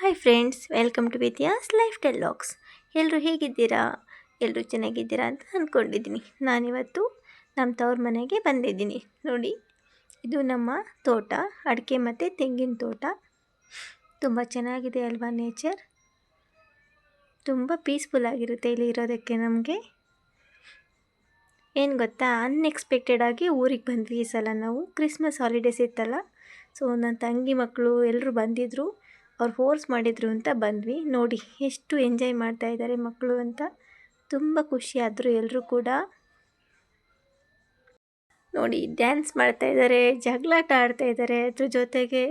Hi friends welcome to Vidya's lifestyle logs ಎಲ್ಲರೂ ಹೇಗಿದ್ದೀರಾ? ಎಲ್ಲರೂ ಚೆನ್ನಾಗಿದ್ದೀರಾ ಅಂತ ಅಂದ್ಕೊಂಡಿದ್ದೀನಿ ನಾನಿವತ್ತು ನಮ್ಮ ತವ್ರ ಮನೆಗೆ ಬಂದಿದ್ದೀನಿ. ನೋಡಿ, ಇದು ನಮ್ಮ ತೋಟ, ಅಡಿಕೆ ಮತ್ತು ತೆಂಗಿನ ತೋಟ. ತುಂಬ ಚೆನ್ನಾಗಿದೆ ಅಲ್ವಾ ನೇಚರ್ ತುಂಬ ಪೀಸ್ಫುಲ್ ಆಗಿರುತ್ತೆ ಇಲ್ಲಿ ಇರೋದಕ್ಕೆ ನಮಗೆ. ಏನು ಗೊತ್ತಾ ಅನ್ಎಕ್ಸ್ಪೆಕ್ಟೆಡ್ ಆಗಿ ಊರಿಗೆ ಬಂದ್ವಿ ಈ ಸಲ ನಾವು. ಕ್ರಿಸ್ಮಸ್ ಹಾಲಿಡೇಸ್ ಇತ್ತಲ್ಲ. ಸೊ ನನ್ನ ತಂಗಿ ಮಕ್ಕಳು ಎಲ್ಲರೂ ಬಂದಿದ್ದರು ಅವ್ರು ಫೋರ್ಸ್ ಮಾಡಿದರು ಅಂತ ಬಂದ್ವಿ. ನೋಡಿ, ಎಷ್ಟು ಎಂಜಾಯ್ ಮಾಡ್ತಾ ಇದ್ದಾರೆ ಮಕ್ಕಳು ಅಂತ. ತುಂಬ ಖುಷಿಯಾದರು ಎಲ್ಲರೂ ಕೂಡ. ನೋಡಿ, ಡ್ಯಾನ್ಸ್ ಮಾಡ್ತಾ ಇದ್ದಾರೆ ಜಗಳಾಟ ಆಡ್ತಾ ಇದ್ದಾರೆ. ಅದ್ರ ಜೊತೆಗೆ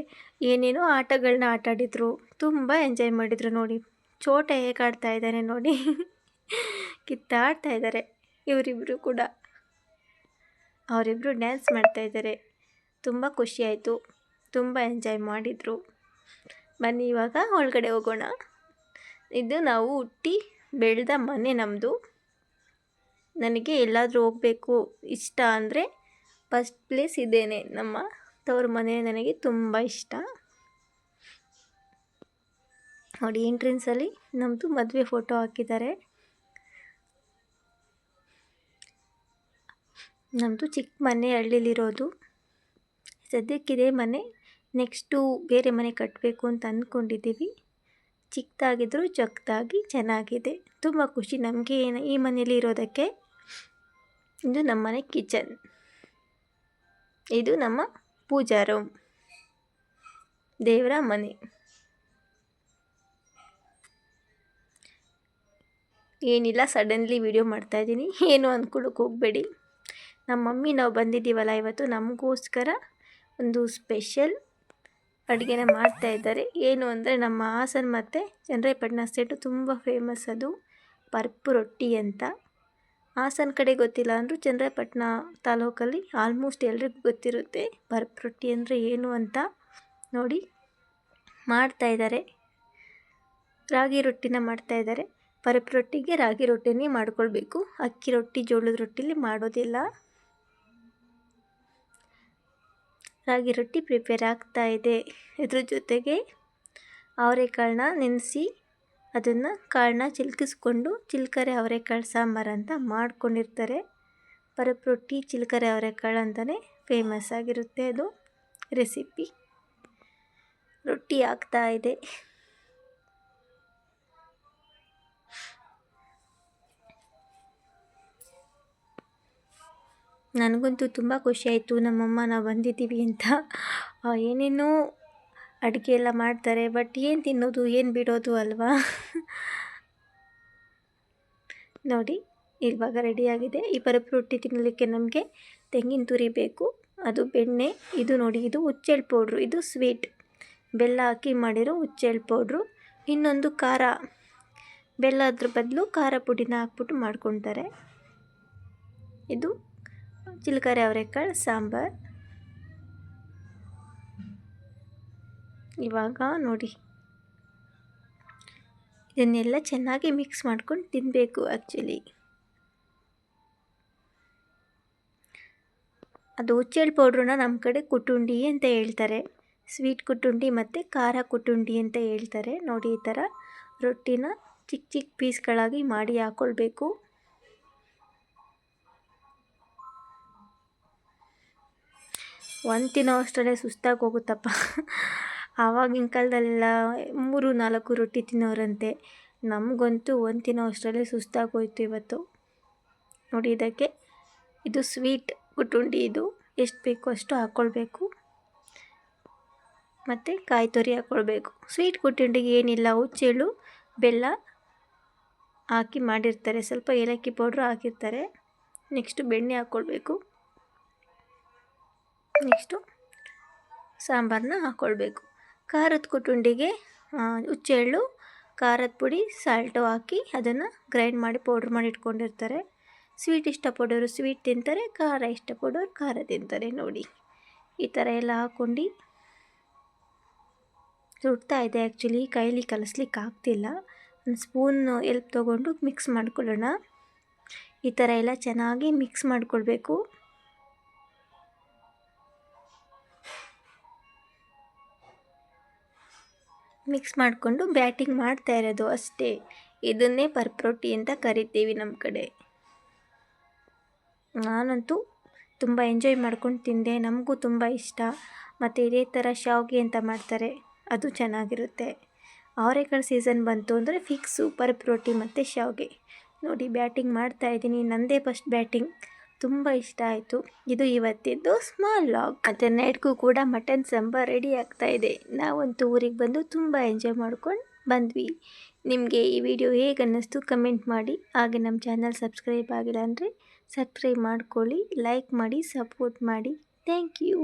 ಏನೇನೋ ಆಟಗಳನ್ನ ಆಟಾಡಿದರು. ತುಂಬ ಎಂಜಾಯ್ ಮಾಡಿದರು ನೋಡಿ. ಚೋಟ ಹೇಗೆ ಆಡ್ತಾ ಇದ್ದಾರೆ ನೋಡಿ. ಕಿತ್ತಾಡ್ತಾ ಇದ್ದಾರೆ ಇವರಿಬ್ಬರು ಕೂಡ. ಅವರಿಬ್ಬರು ಡ್ಯಾನ್ಸ್ ಮಾಡ್ತಾ ಇದ್ದಾರೆ. ತುಂಬ ಖುಷಿಯಾಯಿತು ತುಂಬ ಎಂಜಾಯ್ ಮಾಡಿದರು. ಬನ್ನಿ ಇವಾಗ ಒಳಗಡೆ ಹೋಗೋಣ. ಇದು ನಾವು ಹುಟ್ಟಿ ಬೆಳೆದ ಮನೆ ನಮ್ಮದು ನನಗೆ ಎಲ್ಲಾದರೂ ಹೋಗಬೇಕು ಇಷ್ಟ ಅಂದರೆ ಫಸ್ಟ್ ಪ್ಲೇಸ್ ಇದೇನೆ. ನಮ್ಮ ತವ್ರ ಮನೆ ನನಗೆ ತುಂಬ ಇಷ್ಟ. ನೋಡಿ ಎಂಟ್ರೆನ್ಸಲ್ಲಿ ನಮ್ಮದು ಮದುವೆ ಫೋಟೋ ಹಾಕಿದ್ದಾರೆ. ನಮ್ಮದು ಚಿಕ್ಕ ಮನೆ ಹಳ್ಳಿಲಿರೋದು. ಸದ್ಯಕ್ಕಿದೆ ಮನೆ. ನೆಕ್ಸ್ಟು ಬೇರೆ ಮನೆ ಕಟ್ಟಬೇಕು ಅಂತ ಅಂದ್ಕೊಂಡಿದ್ದೀವಿ. ಚಿಕ್ಕದಾಗಿದ್ದರೂ ಚೊಕ್ಕದಾಗಿ ಚೆನ್ನಾಗಿದೆ. ತುಂಬ ಖುಷಿ ನಮಗೆ ಈ ಮನೆಯಲ್ಲಿ ಇರೋದಕ್ಕೆ. ಇದು ನಮ್ಮ ಮನೆ ಕಿಚನ್. ಇದು ನಮ್ಮ ಪೂಜಾ ರೂಮ್. ದೇವರ ಮನೆ. ಏನಿಲ್ಲ, ಸಡನ್ಲಿ ವಿಡಿಯೋ ಮಾಡ್ತಾಯಿದ್ದೀನಿ ಏನು ಅಂದ್ಕೊಳಕ್ಕೆ ಹೋಗಬೇಡಿ. ನಮ್ಮ ಮಮ್ಮಿ ನಾವು ಬಂದಿದ್ದೀವಲ್ಲ ಇವತ್ತು. ನಮಗೋಸ್ಕರ ಒಂದು ಸ್ಪೆಷಲ್ ಅಡುಗೆನ ಮಾಡ್ತಾ ಇದ್ದಾರೆ. ಏನು ಅಂದರೆ ನಮ್ಮ ಹಾಸನ ಮತ್ತು ಚನ್ನರಾಯಪಟ್ಟಣ ಸ್ಟೇಟು ತುಂಬ ಫೇಮಸ್ ಅದು. ಪರ್ಪು ರೊಟ್ಟಿ ಅಂತ. ಹಾಸನ ಕಡೆ ಗೊತ್ತಿಲ್ಲ ಅಂದರೂ ಚನ್ನರಾಯಪಟ್ಟಣ ತಾಲೂಕಲ್ಲಿ ಆಲ್ಮೋಸ್ಟ್ ಎಲ್ರಿಗೂ ಗೊತ್ತಿರುತ್ತೆ ಪರ್ಪು ರೊಟ್ಟಿ ಅಂದರೆ ಏನು ಅಂತ. ನೋಡಿ, ಮಾಡ್ತಾ ಇದ್ದಾರೆ. ರಾಗಿ ರೊಟ್ಟಿನ ಮಾಡ್ತಾ ಇದ್ದಾರೆ. ಪರಪ್ ರೊಟ್ಟಿಗೆ ರಾಗಿ ರೊಟ್ಟಿನೇ ಮಾಡ್ಕೊಳ್ಬೇಕು. ಅಕ್ಕಿ ರೊಟ್ಟಿ ಜೋಳದ ರೊಟ್ಟಿಲಿ ಮಾಡೋದಿಲ್ಲ. ರಾಗಿ ರೊಟ್ಟಿ ಪ್ರಿಪೇರ್ ಆಗ್ತಾ ಇದೆ. ಇದ್ರ ಜೊತೆಗೆ ಅವರೆಕಾಳನ್ನ ನೆನೆಸಿ ಅದನ್ನು ಕಾಳನ್ನ ಚಿಲ್ಕಿಸ್ಕೊಂಡು ಚಿಲ್ಕರೆ ಅವರೆಕಾಳು ಸಾಂಬಾರು ಅಂತ ಮಾಡ್ಕೊಂಡಿರ್ತಾರೆ. ಪರಪ್ ರೊಟ್ಟಿ ಚಿಲ್ಕರೆ ಅವರೆಕಾಳು ಅಂತಲೇ ಫೇಮಸ್ ಆಗಿರುತ್ತೆ ಅದು. ರೆಸಿಪಿ ರೊಟ್ಟಿ ಆಗ್ತಾ ಇದೆ. ನನಗಂತೂ ತುಂಬ ಖುಷಿಯಾಯಿತು. ನಮ್ಮಮ್ಮ, ನಾವು ಬಂದಿದ್ದೀವಿ ಅಂತ. ಏನೇನೋ ಅಡುಗೆ ಎಲ್ಲ ಮಾಡ್ತಾರೆ, ಬಟ್ ಏನು ತಿನ್ನೋದು, ಏನು ಬಿಡೋದು ಅಲ್ವಾ? ನೋಡಿ, ಇವಾಗ ರೆಡಿಯಾಗಿದೆ ಈ ಪರಪು ರೊಟ್ಟಿ ತಿನ್ನಲಿಕ್ಕೆ ನಮಗೆ ತೆಂಗಿನ ತುರಿ ಬೇಕು, ಅದು ಬೆಣ್ಣೆ, ಇದು ನೋಡಿ, ಇದು ಹುಚ್ಚೆಳ್ ಪೌಡ್ರು, ಇದು ಸ್ವೀಟ್. ಬೆಲ್ಲ ಹಾಕಿ ಮಾಡಿರೋ ಹುಚ್ಚೆಳ್ ಪೌಡ್ರು. ಇನ್ನೊಂದು ಖಾರ. ಬೆಲ್ಲ ಅದ್ರ ಬದಲು ಖಾರ ಪುಡಿನ ಹಾಕ್ಬಿಟ್ಟು ಮಾಡ್ಕೊತಾರೆ. ಇದು ಚಿಲ್ಕರೆ ಅವರೆಕಾಳು, ಸಾಂಬಾರು. ಇವಾಗ ನೋಡಿ. ಇದನ್ನೆಲ್ಲ ಚೆನ್ನಾಗಿ ಮಿಕ್ಸ್ ಮಾಡ್ಕೊಂಡು ತಿನ್ನಬೇಕು ಆ್ಯಕ್ಚುಲಿ ಅದು ಹುಚ್ಚೆಳ್ಳು ಪೌಡ್ರನ್ನ ನಮ್ಮ ಕಡೆ ಕುಟುಂಡಿ ಅಂತ ಹೇಳ್ತಾರೆ. ಸ್ವೀಟ್ ಕುಟುಂಡಿ ಮತ್ತು ಖಾರ ಕುಟುಂಡಿ ಅಂತ ಹೇಳ್ತಾರೆ. ನೋಡಿ ಈ ಥರ ರೊಟ್ಟಿನ ಚಿಕ್ಕ ಚಿಕ್ಕ ಪೀಸ್ಗಳಾಗಿ ಮಾಡಿ ಹಾಕ್ಕೊಳ್ಬೇಕು ಒಂದು ತಿನ್ನೋ ಅಷ್ಟರಲ್ಲೇ ಸುಸ್ತಾಗಿ ಹೋಗುತ್ತಪ್ಪ. ಆವಾಗಿನ ಕಾಲದಲ್ಲೆಲ್ಲ ಮೂರು, ನಾಲ್ಕು ರೊಟ್ಟಿ ತಿನ್ನೋರಂತೆ. ನಮಗಂತೂ ಒಂದು ತಿನ್ನೋ ಅಷ್ಟರಲ್ಲೇ ಸುಸ್ತಾಗೋಯ್ತು ಇವತ್ತು. ನೋಡಿ ಇದಕ್ಕೆ. ಇದು ಸ್ವೀಟ್ ಕುಟುಂಡಿ ಇದು. ಎಷ್ಟು ಬೇಕೋ ಅಷ್ಟು ಹಾಕ್ಕೊಳ್ಬೇಕು ಮತ್ತು ಕಾಯಿ ತುರಿ ಹಾಕ್ಕೊಳ್ಬೇಕು ಸ್ವೀಟ್ ಕುಟುಂಡಿಗೆ ಏನಿಲ್ಲ ಹುಚ್ಚೆಳ್ಳು ಬೆಲ್ಲ ಹಾಕಿ ಮಾಡಿರ್ತಾರೆ. ಸ್ವಲ್ಪ ಏಲಕ್ಕಿ ಪೌಡ್ರು ಹಾಕಿರ್ತಾರೆ. ನೆಕ್ಸ್ಟು ಬೆಣ್ಣೆ ಹಾಕ್ಕೊಳ್ಬೇಕು ನೆಕ್ಸ್ಟು ಸಾಂಬಾರನ್ನ ಹಾಕ್ಕೊಳ್ಬೇಕು ಖಾರದ ಕುಟುಂಡಿಗೆ ಹುಚ್ಚೆಳ್ಳು ಖಾರದ ಪುಡಿ ಸಾಲ್ಟು ಹಾಕಿ ಅದನ್ನು ಗ್ರೈಂಡ್ ಮಾಡಿ ಪೌಡ್ರ್ ಮಾಡಿ ಇಟ್ಕೊಂಡಿರ್ತಾರೆ. ಸ್ವೀಟ್ ಇಷ್ಟಪಡೋರು ಸ್ವೀಟ್ ತಿಂತಾರೆ, ಖಾರ ಇಷ್ಟಪಡೋರು ಖಾರ ತಿಂತಾರೆ ನೋಡಿ. ಈ ಥರ ಎಲ್ಲ ಹಾಕ್ಕೊಂಡು ಸುಡ್ತಾ ಇದೆ ಆ್ಯಕ್ಚುಲಿ ಕೈಲಿ ಕಲಿಸ್ಲಿಕ್ಕೆ ಆಗ್ತಿಲ್ಲ. ಒಂದು ಸ್ಪೂನ್ ಎಲ್ಪ್ ತೊಗೊಂಡು ಮಿಕ್ಸ್ ಮಾಡ್ಕೊಳ್ಳೋಣ. ಈ ಥರ ಎಲ್ಲ ಚೆನ್ನಾಗಿ ಮಿಕ್ಸ್ ಮಾಡ್ಕೊಳ್ಬೇಕು. ಮಿಕ್ಸ್ ಮಾಡಿಕೊಂಡು ಬ್ಯಾಟಿಂಗ್ ಮಾಡ್ತಾ ಇರೋದು ಅಷ್ಟೇ. ಇದನ್ನೇ ಪರ್ಪ್ರೋಟಿ ಅಂತ ಕರಿತೀವಿ ನಮ್ಮ ಕಡೆ. ನಾನಂತೂ ತುಂಬ ಎಂಜಾಯ್ ಮಾಡ್ಕೊಂಡು ತಿಂದೆ. ನಮಗೂ ತುಂಬ ಇಷ್ಟ. ಮತ್ತು ಇದೇ ಥರ ಶಾವಿಗೆ ಅಂತ ಮಾಡ್ತಾರೆ. ಅದು ಚೆನ್ನಾಗಿರುತ್ತೆ. ಅವರೆಕಾಳು ಸೀಸನ್ ಬಂತು ಅಂದರೆ ಫಿಕ್ಸು ಪರ್ಪ್ರೋಟಿ ಮತ್ತು ಶಾವಿಗೆ. ನೋಡಿ, ಬ್ಯಾಟಿಂಗ್ ಮಾಡ್ತಾ ಇದ್ದೀನಿ. ನಂದೇ ಫಸ್ಟ್ ಬ್ಯಾಟಿಂಗ್. ತುಂಬ ಇಷ್ಟ ಆಯಿತು. ಇದು ಇವತ್ತಿದ್ದು ಸ್ಮಾಲ್ ಲಾಗ್ ಮತ್ತು ನೈಟ್ಗೂ ಕೂಡ ಮಟನ್ ಸಾಂಬಾರ್ ರೆಡಿ ಆಗ್ತಾ ಇದೆ. ನಾವಂತೂ ಊರಿಗೆ ಬಂದು ತುಂಬ ಎಂಜಾಯ್ ಮಾಡ್ಕೊಂಡು ಬಂದ್ವಿ. ನಿಮಗೆ ಈ ವಿಡಿಯೋ ಹೇಗೆ ಅನ್ನಿಸ್ತು ಕಮೆಂಟ್ ಮಾಡಿ. ಹಾಗೆ ನಮ್ಮ ಚಾನಲ್ ಸಬ್ಸ್ಕ್ರೈಬ್ ಆಗಿಲ್ಲ ಅಂದರೆ ಸಬ್ಸ್ಕ್ರೈಬ್ ಮಾಡ್ಕೊಳ್ಳಿ ಲೈಕ್ ಮಾಡಿ ಸಪೋರ್ಟ್ ಮಾಡಿ. Thank you